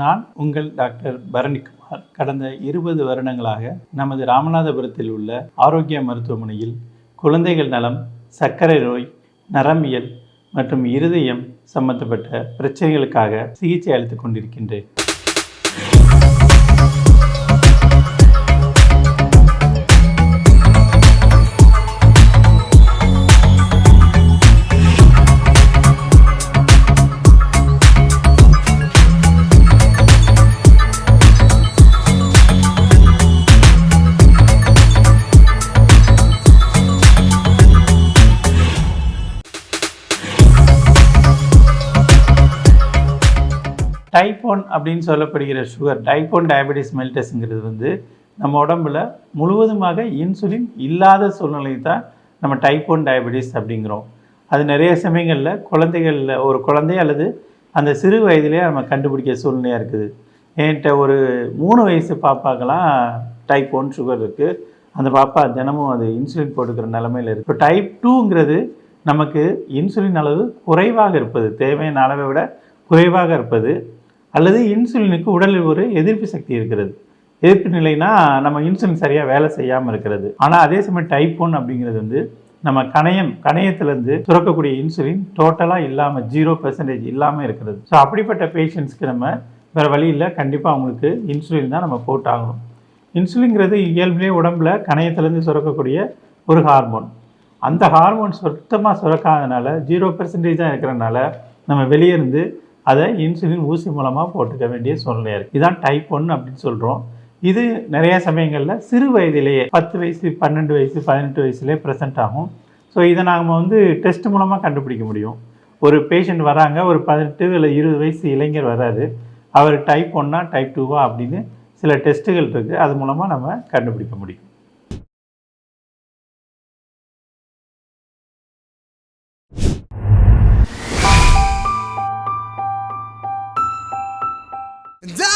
நான் உங்கள் டாக்டர் பரணிக்குமார். கடந்த இருபது வருடங்களாக நமது ராமநாதபுரத்தில் உள்ள ஆரோக்கிய மருத்துவமனையில் குழந்தைகள் நலம் சர்க்கரை நோய் நரம்பியல் மற்றும் இருதயம் சம்பந்தப்பட்ட பிரச்சனைகளுக்காக சிகிச்சை அளித்துக் கொண்டிருக்கின்றேன். டைப் ஒன் அப்படின்னு சொல்லப்படுகிற சுகர் டைப் ஒன் டயபெட்டிஸ் மெல்டஸ்ங்கிறது வந்து நம்ம உடம்புல முழுவதுமாக இன்சுலின் இல்லாத சூழ்நிலை தான் நம்ம டைப் ஒன் டயபெட்டிஸ் அப்படிங்கிறோம். அது நிறைய சமயங்களில் குழந்தைகளில் ஒரு குழந்தை அல்லது அந்த சிறு வயதிலே நம்ம கண்டுபிடிக்க சூழ்நிலையாக இருக்குது. என்கிட்ட ஒரு மூணு வயசு பாப்பாக்கெல்லாம் டைப் ஒன் சுகர் இருக்குது அந்த பாப்பா தினமும் அது இன்சுலின் போட்டுக்கிற நிலமையில் இருக்குது இப்போ டைப் டூங்கிறது நமக்கு இன்சுலின் அளவு குறைவாக இருப்பது தேவையான அளவை விட குறைவாக இருப்பது அல்லது இன்சுலினுக்கு உடலில் ஒரு எதிர்ப்பு சக்தி இருக்கிறது. எதிர்ப்பு நிலைனா நம்ம இன்சுலின் சரியாக வேலை செய்யாமல் இருக்கிறது. ஆனால் அதே சமயம் டைப் ஒன் அப்படிங்கிறது வந்து நம்ம கணையம் கணையத்திலேருந்து சுரக்கக்கூடிய இன்சுலின் டோட்டலாக இல்லாமல் ஜீரோ பெர்சன்டேஜ் இல்லாமல் இருக்கிறது. ஸோ அப்படிப்பட்ட பேஷண்ட்ஸ்க்கு நம்ம வேறு வழி இல்லை. கண்டிப்பாக அவங்களுக்கு இன்சுலின் தான் நம்ம போட்டாகணும் இன்சுலின்ங்கிறது இயல்பிலே உடம்புல கணையத்திலேருந்து சுரக்கக்கூடிய ஒரு ஹார்மோன் அந்த ஹார்மோன் சுத்தமாக சுரக்காதனால ஜீரோ பெர்சன்டேஜ் தான் இருக்கிறனால நம்ம வெளியே இருந்து அதை இன்சுலின் ஊசி மூலமாக போட்டுக்க வேண்டிய சூழ்நிலையாக இருக்குது இதான் டைப் ஒன் அப்படின்னு சொல்கிறோம் இது நிறைய சமயங்களில் சிறு வயதிலேயே பத்து வயசு பன்னெண்டு வயசு பதினெட்டு வயசுலேயே ப்ரெசென்ட் ஆகும். ஸோ இதை நாம் வந்து டெஸ்ட் மூலமாக கண்டுபிடிக்க முடியும். ஒரு பேஷண்ட் வராங்க ஒரு பதினெட்டு இல்லை இருபது வயசு இளைஞர் வராரு அவர் டைப் ஒன்னா டைப் டூவா அப்படின்னு சில டெஸ்ட்டுகள் இருக்குது அது மூலமாக நம்ம கண்டுபிடிக்க முடியும். Da